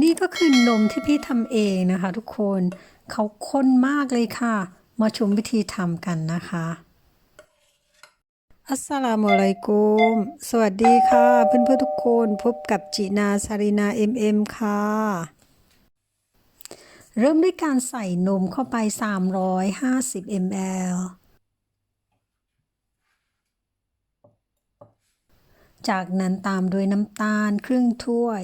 นี่ก็คือนมที่พี่ทำเองนะคะ ทุกคนเขาข้นมากเลยค่ะ มาชมวิธีทำกันนะคะ อัสสลามุอะลัยกุม สวัสดีค่ะ เพื่อนๆทุกคนพบกับจีนาซารินาเอ็มเอ็มค่ะ เริ่มด้วยการใส่นมเข้าไป 350 ml จากนั้นตามด้วยน้ำตาลครึ่งถ้วย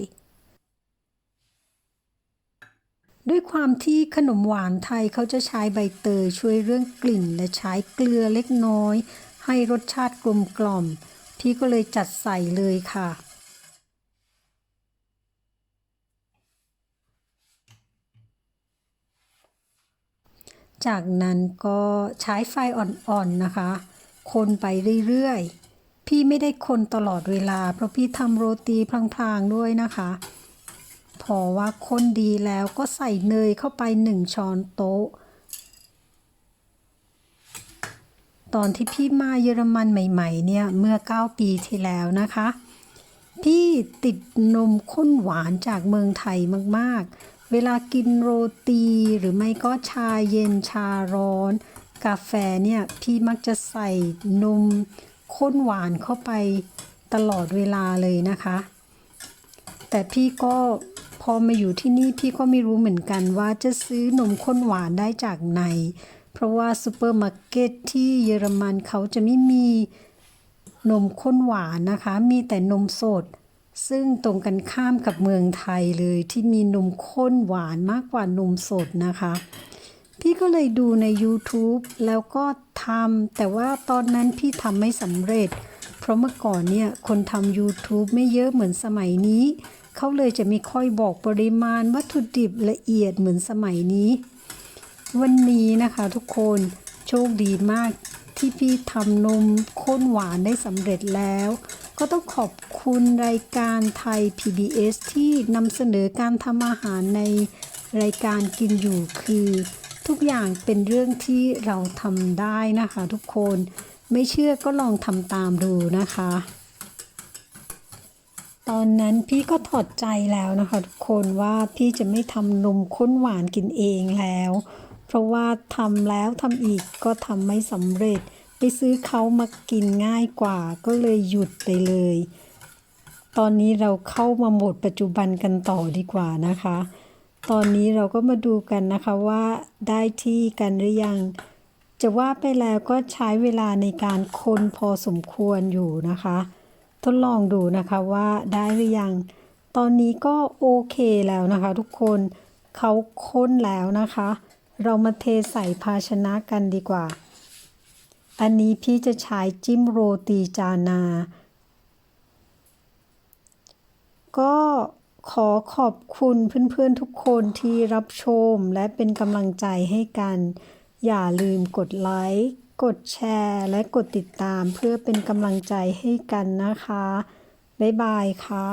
ด้วยความที่ขนมหวานไทยเขาจะใช้ใบเตยช่วยเรื่องกลิ่น และใช้เกลือเล็กน้อย ให้รสชาติกลมกล่อม พี่ก็เลยจัดใส่เลยค่ะ จากนั้นก็ใช้ไฟอ่อนๆนะคะ คนไปเรื่อยๆ พี่ไม่ได้คนตลอดเวลา เพราะพี่ทำโรตีพลางๆด้วยนะคะ พอว่าคนดีแล้วก็ใส่เนยเข้าไปหนึ่งช้อนโต๊ะ ตอนที่พี่มาเยอรมันใหม่ ๆ เนี่ยเมื่อ 9 ปีที่แล้วนะคะ พี่ติดนมข้นหวานจากเมืองไทยมากๆ เวลากินโรตีหรือไม่ก็ชาเย็นชาร้อน กาแฟเนี่ย พี่มักจะใส่นมข้นหวานเข้าไปตลอดเวลาเลยนะคะ แต่พี่ก็ พอมาอยู่ที่นี่พี่ก็ไม่รู้เหมือนกันว่าจะซื้อนมข้นหวานได้จากไหน เพราะว่าซูเปอร์มาร์เก็ตที่เยอรมันเขาจะไม่มีนมข้นหวานนะคะ มีแต่นมสด ซึ่งตรงกันข้ามกับเมืองไทยเลยที่มีนมข้นหวานมากกว่านมสดนะคะ พี่ก็เลยดูใน YouTube แล้วก็ทำแต่ว่าตอนนั้นพี่ทำไม่สำเร็จ เพราะเมื่อก่อนเนี่ยคนทำ YouTube ไม่เยอะเหมือนสมัยนี้ เขาเลยจะไม่ค่อยบอกปริมาณวัตถุดิบละเอียดเหมือนสมัยนี้ วันนี้นะคะทุกคนโชคดีมากที่พี่ทำนมข้นหวานได้สำเร็จแล้ว ก็ต้องขอบคุณรายการไทย PBS ที่นำเสนอการทำอาหารในรายการกินอยู่คือ ทุกอย่างเป็นเรื่องที่เราทำได้นะคะทุกคน ไม่เชื่อก็ลองทำตามดูนะคะ อนนั้นพี่ก็ถอดใจแล้วนะคะทุกคนว่าพี่จะไม่ทำนมข้นหวานกินเองแล้ว เพราะว่าทำแล้วทำอีกก็ทำไม่สำเร็จ ไปซื้อเขามากินง่ายกว่าก็เลยหยุดไปเลย ตอนนี้เราเข้ามาโหมดปัจจุบันกันต่อดีกว่านะคะ ตอนนี้เราก็มาดูกันนะคะว่าได้ที่กันหรือยัง จะว่าไปแล้วก็ใช้เวลาในการคนพอสมควรอยู่นะคะ ทดลองดูนะคะว่าได้หรือยัง ตอนนี้ก็โอเคแล้วนะคะ ทุกคนเขาค้นแล้วนะคะ เรามาเทใส่ภาชนะกันดีกว่า อันนี้พี่จะใช้จิ้มโรตีจานา ก็ขอขอบคุณเพื่อนๆทุกคนที่รับชมและเป็นกำลังใจให้กัน อย่าลืมกดไลค์ กดแชร์และกดติดตามเพื่อเป็นกำลังใจให้กันนะคะ บ๊ายบายค่ะ